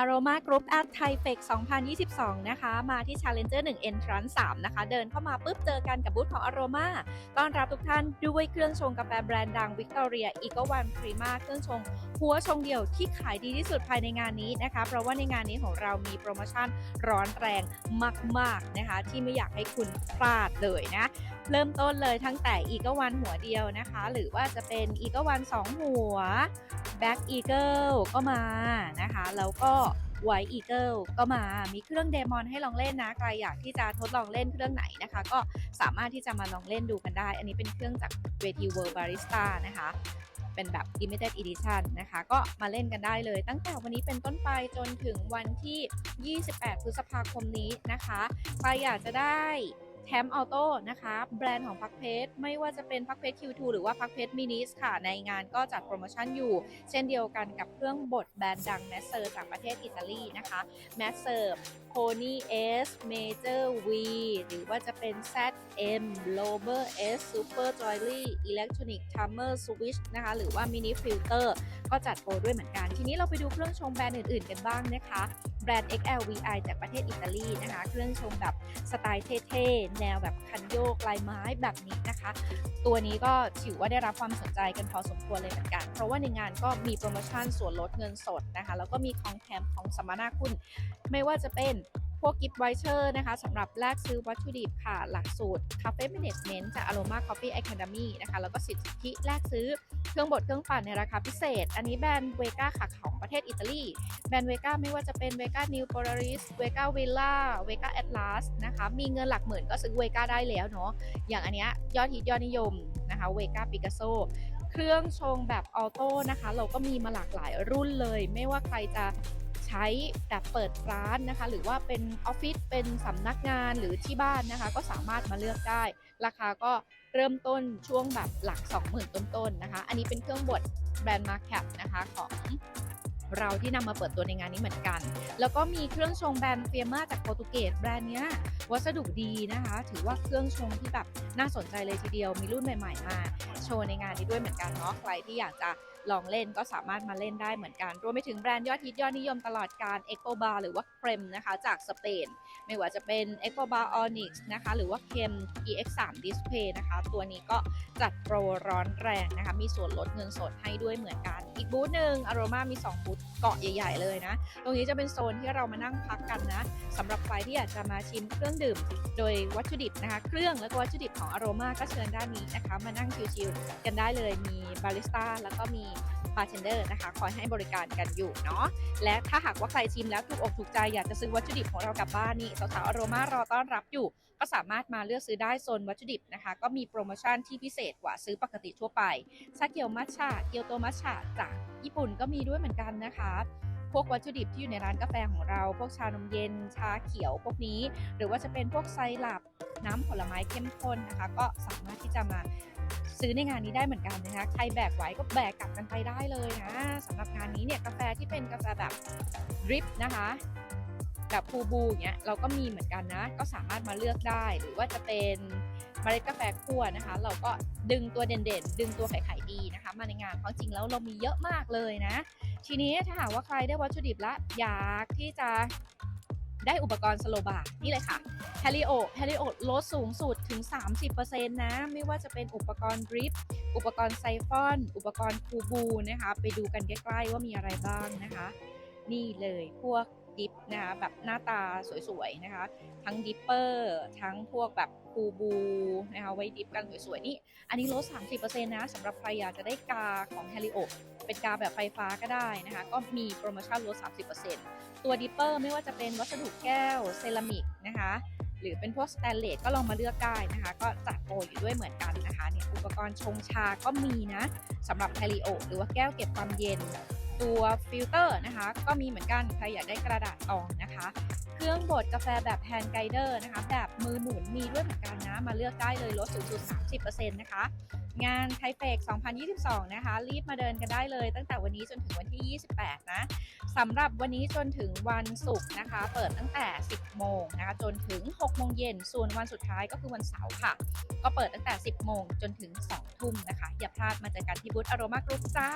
Aroma Group at Thai Fec 2022 นะคะ มาที่ Challenger 1 Entrance 3 นะคะ เดินเข้ามาปุ๊บเจอกันกับบูธของ Aroma ต้อนรับทุกท่านด้วยเครื่องชงกาแฟแบรนด์ดัง Victoria Eagle One Prima เครื่องชง หัวชงเดี่ยวที่ขายดีที่สุดภายในงานนี้นะคะ เพราะว่าในงานนี้ของเรามีโปรโมชั่นร้อนแรงมาก ๆ นะคะ ที่ไม่อยากให้คุณพลาดเลยนะ เริ่มต้นเลยทั้งแต่ Eagle One หัวเดียวนะคะ หรือว่าจะเป็น Eagle One 2หัว Black Eagle ก็มานะคะ แล้วก็ White Eagle ก็มา มีเครื่องเดมอนให้ลองเล่นนะ ใครอยากที่จะทดลองเล่นเครื่องไหนนะคะ ก็สามารถที่จะมาลองเล่นดูกันได้ อันนี้เป็นเครื่องจากเวที World Barista นะคะ เป็นแบบ limited edition นะคะ ก็มาเล่นกันได้เลย ตั้งแต่วันนี้เป็นต้นไปจนถึงวันที่ 28 พฤษภาคมนี้นะคะ ใครอยากจะได้ แทมออโต้นะคะ แบรนด์ของพักเพชรไม่ว่าจะเป็นพักเพชร Q2 หรือว่าพักเพชรมินิสค่ะ ในงานก็จัดโปรโมชั่นอยู่ เช่นเดียวกันกับเครื่องบดแบรนด์ดังแมสเซอร์จากประเทศอิตาลีนะคะแมสเซอร์ Pony S Major V หรือว่าจะเป็น ZM Blower S Super Joyly Electronic Timer Switch นะคะหรือว่า Mini Filter ก็จัดโปรด้วยเหมือนกัน ทีนี้เราไปดูเครื่องชงแบรนด์อื่นๆกันบ้างนะคะ รนด์ XLVI จากประเทศอิตาลีนะคะ เครื่องชงแบบสไตล์เท่ๆ แนวแบบคันโยกลายไม้แบบนี้นะคะ ตัวนี้ก็ถือว่าได้รับความสนใจกันพอสมควรเลยเหมือนกัน เพราะว่าในงานก็มีโปรโมชั่นส่วนลดเงินสดนะคะ แล้วก็มีของแถมของสัมมนาคุณ ไม่ว่าจะเป็น พวกกิฟต์ไวเชอร์นะคะสำหรับแลกซื้อวัตถุดิบค่ะ หลักสูตร Cafe Management จาก Aroma Coffee Academy นะคะ แล้วก็สิทธิแลกซื้อเครื่องบดเครื่องปั่นในราคาพิเศษ อันนี้แบรนด์เวก้าค่ะของประเทศอิตาลี แบรนด์เวก้าไม่ว่าจะเป็นเวก้านิวโ o ลาริสเวก้าวิลล่าเวก้าแอตลาสนะคะ มีเงินหลักหมื่นก็ซื้อเวก้าได้แล้วเนาะ อย่างอันเนี้ยยอดฮิตยอดนิยมนะคะเวก้าปิกัสโซเครื่องชงแบบออโต้นะคะ เราก็มีมาหลากหลายรุ่นเลย ไม่ว่าใครจะ ใช้แบบเปิดร้านนะคะ หรือว่าเป็นออฟฟิศเป็นสำนักงานหรือที่บ้านนะคะ ก็สามารถมาเลือกได้ ราคาก็เริ่มต้นช่วงแบบหลัก 20,000 ต้นๆนะคะ อันนี้เป็นเครื่องบดแบรนด์มาแคปนะคะของเราที่นำมาเปิดตัวในงานนี้เหมือนกัน แล้วก็มีเครื่องชงแบรนด์เฟียมาจากโปรตุเกสแบรนด์เนี้ยวัสดุดีนะคะ ถือว่าเครื่องชงที่แบบน่าสนใจเลยทีเดียว มีรุ่นใหม่ ๆ มา โชว์ในงานนี้ด้วยเหมือนกันเนาะ ใครที่อยากจะ ลองเล่นก็สามารถมาเล่นได้เหมือนกัน รวมไปถึงแบรนด์ยอดฮิตยอดนิยมตลอดการ e c o Bar หรือว่า c r e m นะคะจากสเปน ไม่ว่าจะเป็น e c o Bar Onyx นะคะหรือว่า c h e m EX3 Display นะคะ ตัวนี้ก็จัดโปรร้อนแรงนะคะ มีส่วนลดเงินสดให้ด้วยเหมือนกัน อีกบูธหนึ่ง Aroma มี 2 บูธเกาะใหญ่ๆเลยนะ ตรงนี้จะเป็นโซนที่เรามานั่งพักกันนะสำหรับใครที่อยากจะมาชิมเครื่องดื่ม โดยวัตถุดิบนะคะ เครื่องและก็วัตถุดิบของ Aroma ก็เชิญด้านนี้นะคะ มานั่งชิลๆกันได้เลยมีบาริสต้าแล้วก็มี บาร์เทนเดอร์นะคะคอยให้บริการกันอยู่เนาะและถ้าหากว่าใครชิมแล้วถูกอกถูกใจอยากจะซื้อวัตถุดิบของเรากลับบ้านนี่สาวๆ Aroma รอต้อนรับอยู่ ก็สามารถมาเลือกซื้อได้โซนวัตถุดิบนะคะ ก็มีโปรโมชั่นที่พิเศษกว่าซื้อปกติทั่วไปชาเกียวมัชชาเกียวโตมัชชาจากญี่ปุ่นก็มีด้วยเหมือนกันนะคะ พวกวัตถุดิบที่อยู่ในร้านกาแฟของเรา พวกชานมเย็น ชาเขียวพวกนี้ หรือว่าจะเป็นพวกไซรัปน้ำผลไม้เข้มข้นนะคะ ก็สามารถที่จะมาซื้อในงานนี้ได้เหมือนกันนะคะ ใครแบกไหวก็แบกกลับกันไปได้เลยนะสำหรับงานนี้เนี่ยกาแฟที่เป็นกาแฟแบบดริปนะคะแบบฟูบูอย่างเงี้ยเราก็มีเหมือนกันนะ ก็สามารถมาเลือกได้หรือว่าจะเป็นเมล็ดกาแฟคั่วนะคะ เราก็ดึงตัวเด่นๆ ดึงตัวไขายๆดีนะคะ มาในงานเพราะจริงแล้วเรามีเยอะมากเลยนะ ทีนี้ถ้าหากว่าใครได้วัตถุดิบแล้วอยากที่จะได้อุปกรณ์สโลบานี่เลยค่ะเฮลิโอเฮลิโอลดสูงสุดถึง 30%นะ ไม่ว่าจะเป็นอุปกรณ์ดริป อุปกรณ์ไซฟอน อุปกรณ์คูบูนะคะ ไปดูกันใกล้ๆว่ามีอะไรบ้างนะคะ นี่เลยพวก ดิฟนะคะแบบหน้าตาสวยๆนะคะ ทั้งดิปเปอร์ทั้งพวกแบบคูบูนะคะไว้ดิฟกันสวยๆนี่อันนี้ลด 30%นะสำหรับใครอยากจะได้กาของ h ฮริโอเป็นกาแบบไฟฟ้าก็ได้นะคะ ก็มีโปรโมชั่นลด 30%ตัวดิปเปอร์ไม่ว่าจะเป็นวัสดุแก้วเซรามิกนะคะหรือเป็นพวกสแตนเลสก็ลองมาเลือกได้นะคะ ก็จัดโปรอยู่ด้วยเหมือนกันนะคะเนี่ยอุปกรณ์ชงชาก็มีนะสำหรับแฮริโอหรือว่าแก้วเก็บความเย็น ตัวฟิลเตอร์นะคะ ก็มีเหมือนกันใครอยากได้กระดาษตองนะคะ เครื่องบดกาแฟแบบแฮนด์ไกเดอร์นะคะ แบบมือหมุนมีด้วยเหมือนกันนะ มาเลือกได้เลยลดสูงสุด 30%นะคะ งานไทเฟก2022 นะคะ รีบมาเดินกันได้เลย ตั้งแต่วันนี้จนถึงวันที่ 28 นะสำหรับวันนี้จนถึงวันศุกร์นะคะ เปิดตั้งแต่ 10 โมงนะคะ จนถึง 6 โมงเย็น ส่วนวันสุดท้ายก็คือวันเสาร์ค่ะ ก็เปิดตั้งแต่ 10 โมงจนถึง 2 ทุ่มนะคะ อย่าพลาดมาเจอกันที่บูธอโรมากรุ๊ปจ้า